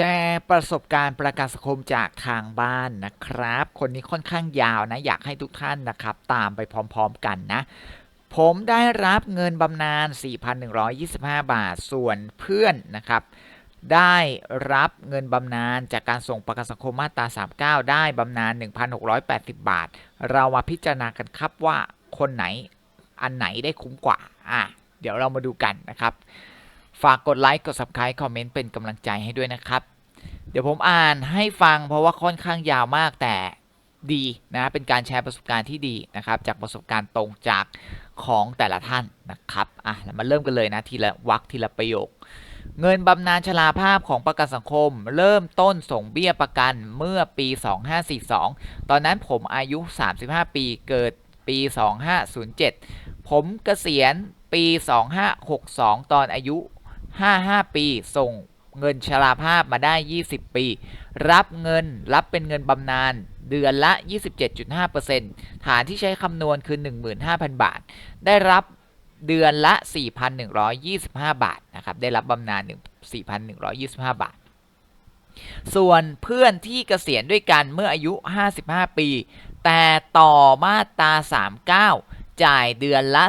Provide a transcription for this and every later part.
แชร์ประสบการณ์ประกันสังคมจากทางบ้านนะครับ คนนี้ค่อนข้างยาวนะ อยากให้ทุกท่านนะครับ ตามไปพร้อมๆกันนะ ผมได้รับเงินบำนาญ 4,125 บาท ส่วนเพื่อนนะครับ ได้รับเงินบำนาญจากการส่งประกันสังคมมาตรา 39 ได้บำนาญ 1,680 บาท เรามาพิจารณากันครับว่าคนไหนอันไหนได้คุ้มกว่า อะ เดี๋ยวเรามาดูกันนะครับ ฝากกดไลค์กด subscribe คอมเมนต์เป็นกำลังใจให้ด้วยนะครับ เดี๋ยวผมอ่านให้ฟังเพราะว่าค่อนข้างยาวมากแต่ดีนะเป็นการแชร์ประสบการณ์ที่ดีนะครับ จากประสบการณ์ตรงจากของแต่ละท่านนะครับอะเรามาเริ่มกันเลยนะทีละวรรคทีละประโยค เงินบำนาญชราภาพของประกันสังคม เริ่มต้นส่งเบี้ยประกันเมื่อปี 2542 ตอนนั้นผมอายุ 35 ปีเกิดปี 2507 ผมเกษียณปี 2562 ตอนอายุ 55 ปี ส่งเงินชราภาพมาได้ 20 ปี รับเงินรับเป็นเงินบำนาญเดือนละ 27.5%ฐานที่ใช้คำนวณคือ 15,000 บาท ได้รับเดือนละ 4,125 บาทนะครับ ได้รับบำนาญ4,125 บาท ส่วนเพื่อนที่เกษียณด้วยกันเมื่ออายุ 55 ปี แต่ต่อมาตรา 39 จ่ายเดือนละ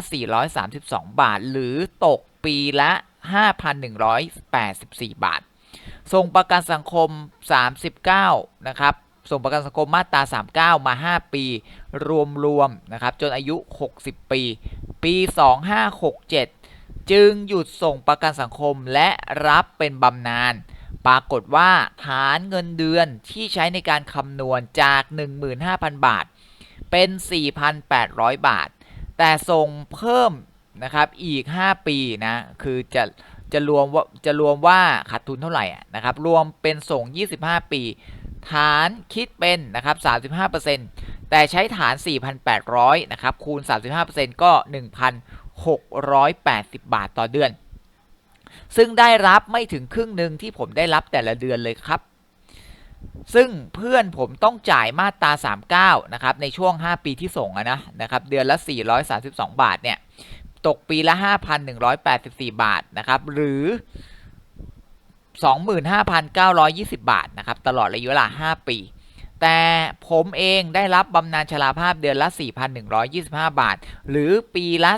432 บาท หรือตกปีละ 5,184 บาท ส่งประกันสังคม 39 นะครับ ส่งประกันสังคมมาตรา 39 มา 5 ปี รวมๆ นะครับ จนอายุ 60 ปี ปี 2567 จึงหยุดส่งประกันสังคมและรับเป็นบำนาญ ปรากฏว่าฐานเงินเดือนที่ใช้ในการคำนวณจาก 15,000 บาท เป็น 4,800 บาท แต่ส่งเพิ่ม นะครับอีก 5 ปีนะคือจะจะรวมว่าจะรวมว่าขาดทุนเท่าไหร่นะครับรวมเป็นส่ง 25 ปี ฐานคิดเป็นนะครับ35%แต่ใช้ฐาน 4,800นะครับคูณ 35%ก็ 1,680 บาทต่อเดือน ซึ่งได้รับไม่ถึงครึ่งหนึ่งที่ผมได้รับแต่ละเดือนเลยครับ ซึ่งเพื่อนผมต้องจ่ายมาตรา 39นะครับในช่วง 5 ปีที่ส่งนะนะครับเดือนละ 432 บาทเนี่ย ตกปีละ 5,184 บาทนะครับ หรือ 25,920 บาทนะครับ ตลอดระยะเวลา 5 ปี แต่ผมเองได้รับบำนาญชราภาพเดือนละ 4,125 บาท หรือปีละ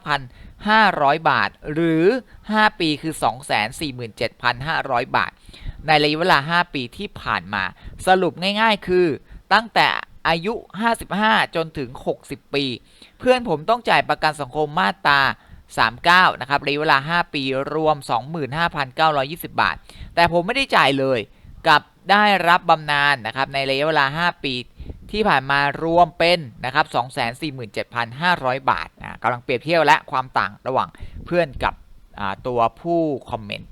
49,500 บาท หรือ 5 ปีคือ 247,500 บาท ในระยะเวลา 5 ปีที่ผ่านมา สรุปง่าย ๆ คือตั้งแต่ อายุ 55 จนถึง 60 ปี เพื่อนผมต้องจ่ายประกันสังคมมาตรา39 นะครับระยะเวลา 5 ปีรวม 25,920 บาท แต่ผมไม่ได้จ่ายเลยกับได้รับบำนาญนะครับในระยะเวลา 5 ปีที่ผ่านมารวมเป็นนะครับ247,500 บาทนะกำลังเปรียบเทียบและความต่างระหว่างเพื่อนกับตัวผู้คอมเมนต์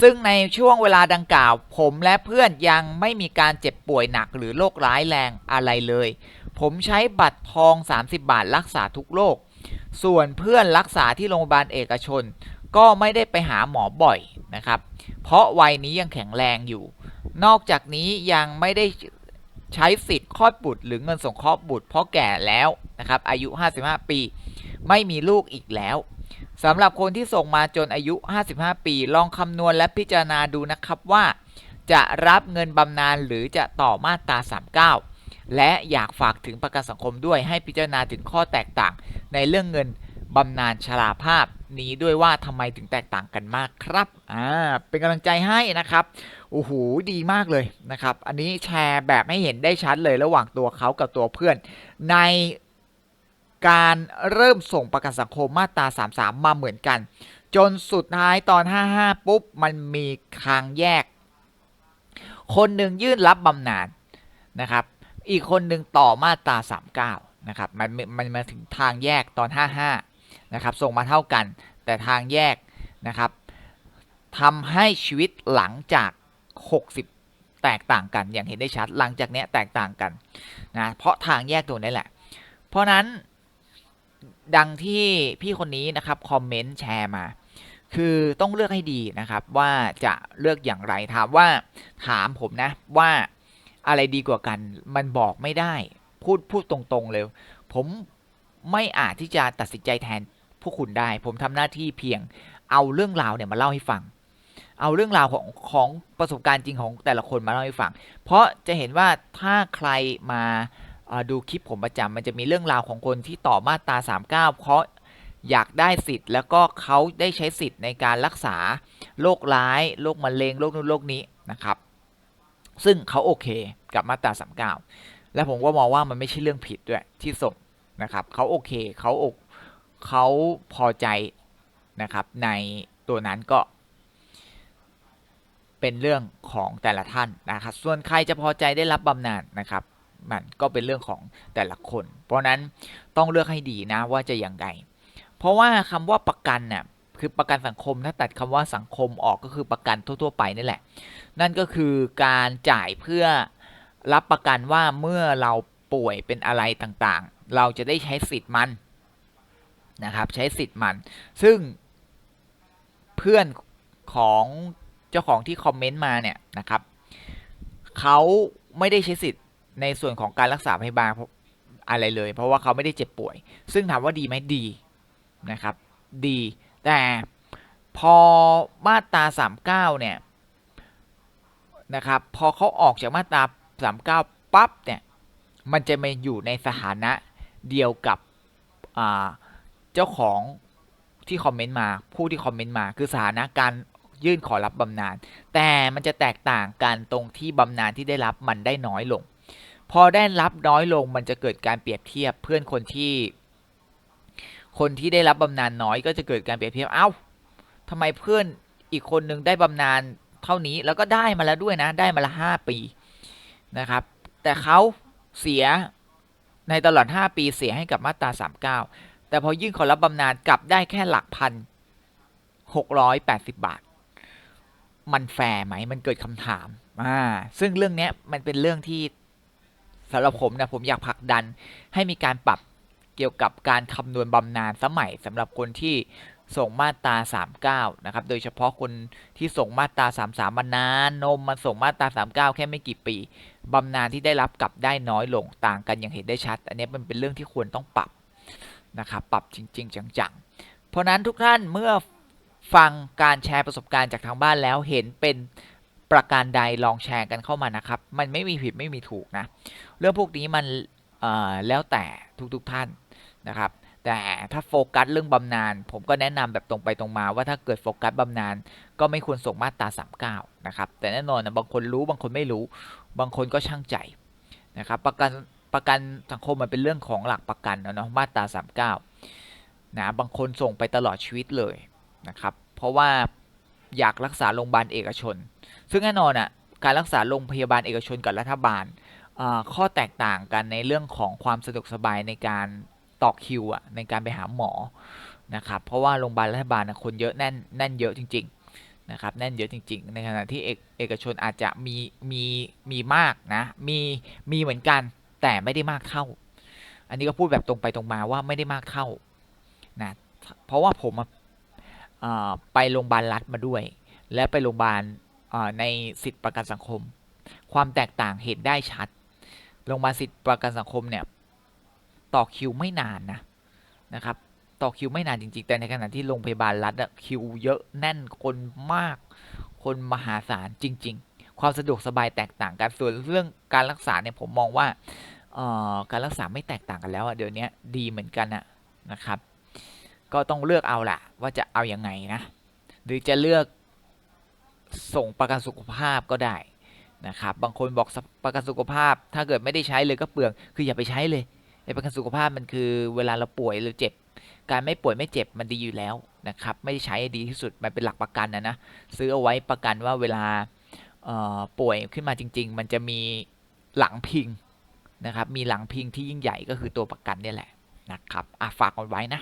ซึ่งในช่วงเวลาดังกล่าว ผมและเพื่อนยังไม่มีการเจ็บป่วยหนักหรือโรคร้ายแรงอะไรเลย ผมใช้บัตรทอง 30 บาทรักษาทุกโรค ส่วนเพื่อนรักษาที่โรงพยาบาลเอกชน ก็ไม่ได้ไปหาหมอบ่อยนะครับ เพราะวัยนี้ยังแข็งแรงอยู่ นอกจากนี้ยังไม่ได้ใช้สิทธิ์คลอดบุตรหรือเงินสงเคราะห์บุตรเพราะแก่แล้วนะครับอายุ 55 ปี ไม่มีลูกอีกแล้ว สำหรับคนที่ส่งมาจนอายุ 55 ปี ลองคำนวณและพิจารณาดูนะครับว่า จะรับเงินบำนาญหรือจะต่อมาตรา 39 และอยากฝากถึงประกันสังคมด้วยให้พิจารณาถึงข้อแตกต่าง ในเรื่องเงินบำนาญชราภาพนี้ด้วยว่าทำไมถึงแตกต่างกันมากครับ อ่า เป็นกำลังใจให้นะครับ โอ้โห ดีมากเลยนะครับ อันนี้แชร์แบบให้เห็นได้ชัดเลยระหว่างตัวเขากับตัวเพื่อน ใน การเริ่มส่งประกันสังคมมาตรา 33 มาเหมือนกัน จนสุดท้ายตอน 55 ปุ๊บ มันมีทางแยก คนหนึ่งยื่นรับบำนาญนะครับ อีกคนหนึ่งต่อมาตรา 39 นะครับ มันมันมาถึงทางแยกตอน 55 นะครับ ส่งมาเท่ากัน แต่ทางแยกนะครับทำให้ชีวิตหลังจาก 60 แตกต่างกัน อย่างเห็นได้ชัด หลังจากนี้แตกต่างกันนะ เพราะทางแยกตัวนี้แหละ เพราะนั้น ดังที่พี่คนนี้นะครับคอมเมนต์แชร์มา คือต้องเลือกให้ดีนะครับว่าจะเลือกอย่างไรถามว่าถามผมนะว่าอะไรดีกว่ากันมันบอกไม่ได้ พูดพูดตรงๆเลย ผมไม่อาจที่จะตัดสินใจแทนพวกคุณได้ ผมทำหน้าที่เพียงเอาเรื่องราวเนี่ยมาเล่าให้ฟัง เอาเรื่องราวของของประสบการณ์จริงของแต่ละคนมาเล่าให้ฟัง เพราะจะเห็นว่าถ้าใครมา ดูคลิปผมประจำมันจะมีเรื่องราวของคนที่ต่อมาตรา 39 เพราะอยากได้สิทธิ์ แล้วก็เขาได้ใช้สิทธิ์ในการรักษาโรคร้ายโรคมะเร็งโรคนู้นโรคนี้นะครับ ซึ่งเขาโอเคกับมาตรา 39 และผมก็มองว่ามันไม่ใช่เรื่องผิดด้วยที่ส่งนะครับเขาโอเคเขาอกเขาพอใจนะครับ ในตัวนั้นก็ เป็นเรื่องของแต่ละท่านนะครับ ส่วนใครจะพอใจได้รับบำนาญนะครับ มันก็เป็นเรื่องของแต่ละคน เพราะนั้นต้องเลือกให้ดีนะว่าจะอย่างไรเพราะว่าคำว่าประกันน่ะคือประกันสังคมถ้าตัดคำว่าสังคมออกก็คือประกันทั่ว ๆ ไปนี่แหละ นั่นก็คือการจ่ายเพื่อรับประกันว่าเมื่อเราป่วยเป็นอะไรต่างๆ เราจะได้ใช้สิทธิ์มันนะครับใช้สิทธิ์มัน ซึ่งเพื่อนของเจ้าของที่คอมเมนต์มาเนี่ยนะครับเขาไม่ได้ใช้สิทธิ์ ในส่วนของการรักษาพยาบาลอะไรเลย เพราะว่าเขาไม่ได้เจ็บป่วย ซึ่งถามว่าดีไหมดีนะครับ ดีแต่พอมาตรา39เนี่ยนะครับพอเขาออกจากมาตรา39ปั๊บเนี่ยมันจะมาอยู่ในสถานะเดียวกับเจ้าของที่คอมเมนต์มาผู้ที่คอมเมนต์มา คือสถานะการยื่นขอรับบำนาญแต่มันจะแตกต่างกันตรงที่บำนาญที่ได้รับมันได้น้อยลง พอได้รับน้อยลงมันจะเกิดการเปรียบเทียบเพื่อนคนที่ คนที่ได้รับบำนาญน้อยก็จะเกิดการเปรียบเทียบเอ้าทำไมเพื่อนอีกคนนึงได้บำนาญเท่านี้แล้วก็ได้มาแล้วด้วยนะ ได้มาละห้าปีนะครับ แต่เขาเสียในตลอด 5 ปีเสียให้กับมาตรา 39 แต่พอยื่นขอรับบำนาญกลับได้แค่หลักพัน680บบาท มันแฟร์ไหม มันเกิดคำถามอ่าซึ่งเรื่องเนี้ยมันเป็นเรื่องที่ สำหรับผมนะผมอยากผลักดันให้มีการปรับเกี่ยวกับการคำนวณบำนาญสมัยสำหรับคนที่ส่งมาตรา39 นะครับ โดยเฉพาะคนที่ส่งมาตรา 33 มานานนมมาส่งมาตรา 39 แค่ไม่กี่ปี บำนาญที่ได้รับกลับได้น้อยลงต่างกันอย่างเห็นได้ชัด อันนี้มันเป็นเรื่องที่ควรต้องปรับนะครับปรับจริง ๆ จังๆ เพราะนั้นทุกท่านเมื่อฟังการแชร์ประสบการณ์จากทางบ้านแล้วเห็นเป็น ประการใดลองแชร์กันเข้ามานะครับ มันไม่มีผิดไม่มีถูกนะ เรื่องพวกนี้มันแล้วแต่ทุกๆท่านนะครับ แต่ถ้าโฟกัสเรื่องบำนาญผมก็แนะนำแบบตรงไปตรงมาว่าถ้าเกิดโฟกัสบำนาญก็ไม่ควรส่งมาตรา39นะครับ แต่แน่นอนนะบางคนรู้บางคนไม่รู้ บางคนก็ช่างใจนะครับ ประกันประกันสังคมมันเป็นเรื่องของหลักประกันเนาะมาตรา39นะบางคนส่งไปตลอดชีวิตเลยนะครับ เพราะว่าอยากรักษาโรงพยาบาลเอกชน ซึ่งแน่นอนอะการรักษาโรงพยาบาลเอกชนกับรัฐบาลข้อแตกต่างกันในเรื่องของความสะดวกสบายในการต่อคิวอะในการไปหาหมอนะครับเพราะว่าโรงพยาบาลรัฐบาลน่ะคนเยอะแน่นแน่นเยอะจริงๆนะครับแน่นเยอะจริง ๆ ในขณะที่เอกเอกชนอาจจะมีมีมีมากนะมีมีเหมือนกันแต่ไม่ได้มากเท่า อันนี้ก็พูดแบบตรงไปตรงมาว่าไม่ได้มากเท่านะเพราะว่าผมอะเอ่อไปโรงพยาบาลรัฐมาด้วย และไปโรงพยาบาล ในสิทธิประกันสังคม ความแตกต่างเห็นได้ชัดโรงพยาบาลสิทธิประกันสังคมเนี่ยต่อคิวไม่นานนะนะครับต่อคิวไม่นานจริงๆ แต่ในขณะที่โรงพยาบาลรัฐอะคิวเยอะแน่นคนมาก คนมหาศาลจริง ๆ ความสะดวกสบายแตกต่างกันส่วนเรื่องการรักษาเนี่ยผมมองว่าการรักษาไม่แตกต่างกันแล้วอะเดี๋ยวนี้ดีเหมือนกันอะนะครับ ก็ต้องเลือกเอาล่ะ ว่าจะเอาอยัางไงนะ หรือจะเลือก ส่งประกันสุขภาพก็ได้นะครับบางคนบอกประกันสุขภาพ ถ้าเกิดไม่ได้ใช้เลยก็เปลืองคืออย่าไปใช้เลยไอ้ประกันสุขภาพมันคือเวลาเราป่วยหรือเจ็บ การไม่ป่วยไม่เจ็บมันดีอยู่แล้วนะครับไม่ได้ใช้ดีที่สุดมันเป็นหลักประกันนะนะซื้อเอาไว้ประกันว่าเวลาเอ่อป่วยขึ้นมาจริง ๆ มันจะมีหลังพิงนะครับมีหลังพิงที่ยิ่งใหญ่ก็คือตัวประกันนี่แหละนะครับอะฝากเอาไว้นะ